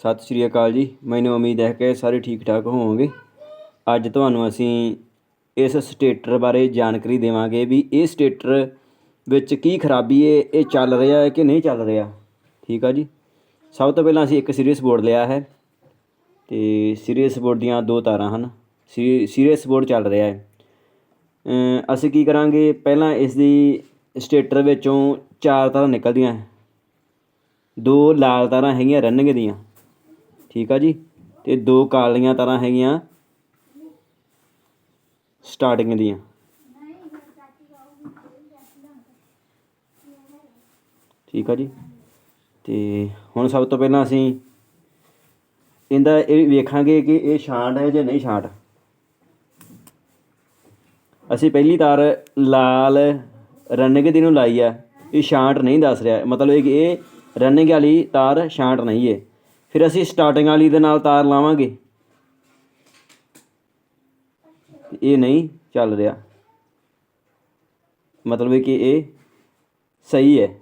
ਸਤਿ ਸ਼੍ਰੀ ਅਕਾਲ ਜੀ। ਮੈਨੂੰ ਉਮੀਦ ਹੈ ਕਿ ਸਾਰੇ ਠੀਕ ਠਾਕ ਹੋਵੋਗੇ। ਅੱਜ ਤੁਹਾਨੂੰ ਅਸੀਂ ਇਸ ਸਟੇਟਰ ਬਾਰੇ ਜਾਣਕਾਰੀ ਦੇਵਾਂਗੇ ਵੀ ਇਹ ਸਟੇਟਰ ਵਿੱਚ ਕੀ ਖਰਾਬੀ ਹੈ ਇਹ ਚੱਲ ਰਿਹਾ ਹੈ ਕਿ ਨਹੀਂ ਚੱਲ ਰਿਹਾ। ਠੀਕ ਆ ਜੀ? ਸਭ ਤੋਂ ਪਹਿਲਾਂ ਅਸੀਂ ਇੱਕ ਸੀਰੀਅਸ ਬੋਰਡ ਲਿਆ ਹੈ ਤੇ ਸੀਰੀਅਸ ਬੋਰਡ ਦੀਆਂ ਦੋ ਤਾਰਾਂ ਹਨ। ਸੀਰੀਅਸ ਬੋਰਡ ਚੱਲ ਰਿਹਾ ਹੈ। ਅਸੀਂ ਕੀ ਕਰਾਂਗੇ? ਪਹਿਲਾਂ ਇਸ ਦੀ ਸਟੇਟਰ ਵਿੱਚੋਂ ਚਾਰ ਤਾਰਾਂ ਨਿਕਲਦੀਆਂ ਹੈ। ਦੋ ਲਾਲ ਤਾਰਾਂ ਹੈਗੀਆਂ, ਰਨਿੰਗ ਦੀਆਂ। ਠੀਕ ਆ ਜੀ? ਤੇ ਦੋ ਕਾਲੀਆਂ ਤਾਰਾਂ ਹੈਗੀਆਂ ਸਟਾਰਟਿੰਗ ਦੀਆਂ। ਠੀਕ ਆ ਜੀ? ਤੇ ਹੁਣ ਸਭ ਤੋਂ ਪਹਿਲਾਂ ਅਸੀਂ ਇਹਦਾ ਇਹ ਵੇਖਾਂਗੇ ਕਿ ਇਹ ਸ਼ਾਂਟ ਹੈ ਜਾਂ ਨਹੀਂ ਸ਼ਾਂਟ। ਅਸੀਂ ਪਹਿਲੀ ਤਾਰ ਲਾਲ ਰਨਿੰਗ ਦੀ ਨੂੰ ਲਾਈ ਆ। ਇਹ ਸ਼ਾਂਟ ਨਹੀਂ ਦੱਸ ਰਿਹਾ। ਮਤਲਬ ਇਹ ਕਿ ਇਹ ਰਨਿੰਗ ਵਾਲੀ ਤਾਰ ਸ਼ਾਂਟ ਨਹੀਂ ਹੈ ਫਿਰ ਅਸੀਂ ਸਟਾਰਟਿੰਗ ਵਾਲੀ ਦੇ ਨਾਲ ਤਾਰ ਲਾਵਾਂਗੇ। ਇਹ ਨਹੀਂ ਚੱਲ ਰਿਹਾ। ਮਤਲਬ ਹੈ ਕਿ ਇਹ ਸਹੀ ਹੈ।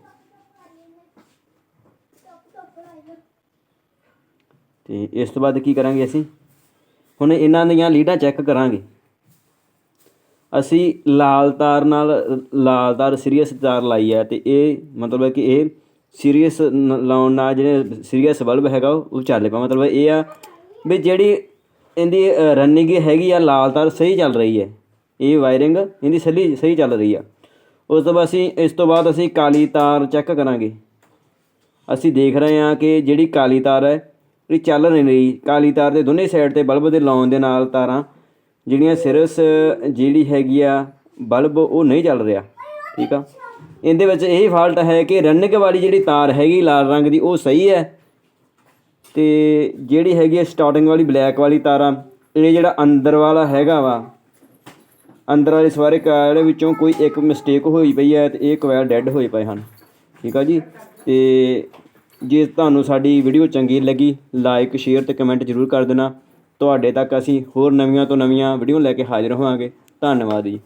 ਤੇ ਇਸ ਤੋਂ ਬਾਅਦ ਕੀ ਕਰਾਂਗੇ ਅਸੀਂ? ਹੁਣ ਇਹਨਾਂ ਦੀਆਂ ਲੀਡਾਂ ਚੈੱਕ ਕਰਾਂਗੇ। ਅਸੀਂ ਲਾਲ ਤਾਰ ਨਾਲ, ਲਾਲ ਤਾਰ ਸੀਰੀਅਸ ਤਾਰ ਲਾਈ ਹੈ ਤੇ ਇਹ ਮਤਲਬ ਹੈ ਕਿ ਇਹ ਸੀਰੀਅਸ ਲਾਉਣ ਨਾਲ ਜਿਹੜੇ ਸੀਰੀਅਸ ਬਲਬ ਹੈਗਾ ਉਹ ਚੱਲ ਪਿਆ। ਮਤਲਬ ਇਹ ਆ ਵੀ ਜਿਹੜੀ ਇਹਦੀ ਰਨਿੰਗ ਹੈਗੀ ਆ, ਲਾਲ ਤਾਰ ਸਹੀ ਚੱਲ ਰਹੀ ਹੈ। ਇਹ ਵਾਇਰਿੰਗ ਇਹਦੀ ਸਹੀ ਸਹੀ ਚੱਲ ਰਹੀ ਆ। ਉਸ ਤੋਂ ਬਾਅਦ ਅਸੀਂ, ਇਸ ਤੋਂ ਬਾਅਦ ਅਸੀਂ ਕਾਲੀ ਤਾਰ ਚੈੱਕ ਕਰਾਂਗੇ। ਅਸੀਂ ਦੇਖ ਰਹੇ ਹਾਂ ਕਿ ਜਿਹੜੀ ਕਾਲੀ ਤਾਰ ਹੈ, ਇਹ ਚੱਲ ਨਹੀਂ ਰਹੀ। ਕਾਲੀ ਤਾਰ ਦੇ ਦੋਨੇ ਸਾਈਡ ਤੇ ਬਲਬ ਦੇ ਲਾਉਣ ਦੇ ਨਾਲ ਤਾਰਾਂ ਜਿਹੜੀਆਂ ਸਿਰਸ ਜਿਹੜੀ ਹੈਗੀ ਆ ਬਲਬ ਉਹ ਨਹੀਂ ਚੱਲ ਰਿਹਾ। ਠੀਕ ਆ? ਇਹਦੇ ਵਿੱਚ ਇਹ ਫਾਲਟ ਹੈ ਕਿ ਰਨਿੰਗ ਵਾਲੀ ਜਿਹੜੀ ਤਾਰ ਹੈਗੀ ਲਾਲ ਰੰਗ ਦੀ, ਉਹ ਸਹੀ ਹੈ। ਤੇ ਜਿਹੜੀ ਹੈਗੀ ਸਟਾਰਟਿੰਗ ਵਾਲੀ ਬਲੈਕ ਵਾਲੀ ਤਾਰਾਂ, ਇਹ ਜਿਹੜਾ ਅੰਦਰ ਵਾਲਾ ਹੈਗਾ ਵਾ, ਅੰਦਰ ਵਾਲੇ ਸਾਰੇ ਕਾਇਲ ਵਿੱਚੋਂ ਕੋਈ ਇੱਕ ਮਿਸਟੇਕ ਹੋਈ ਪਈ ਹੈ ਤੇ ਇਹ ਕੋਇਲ ਡੈੱਡ ਹੋਏ ਪਏ ਹਨ। ਠੀਕ ਆ ਜੀ? ਤੇ ਜੇ ਤੁਹਾਨੂੰ ਸਾਡੀ ਵੀਡੀਓ ਚੰਗੀ ਲੱਗੀ ਲਾਈਕ ਸ਼ੇਅਰ ਤੇ ਕਮੈਂਟ ਜ਼ਰੂਰ ਕਰ ਦੇਣਾ। ਤੁਹਾਡੇ ਤੱਕ ਅਸੀਂ ਹੋਰ ਨਵੀਆਂ ਤੋਂ ਨਵੀਆਂ ਵੀਡੀਓ ਲੈ ਕੇ ਹਾਜ਼ਰ ਹੋਵਾਂਗੇ। ਧੰਨਵਾਦ ਜੀ।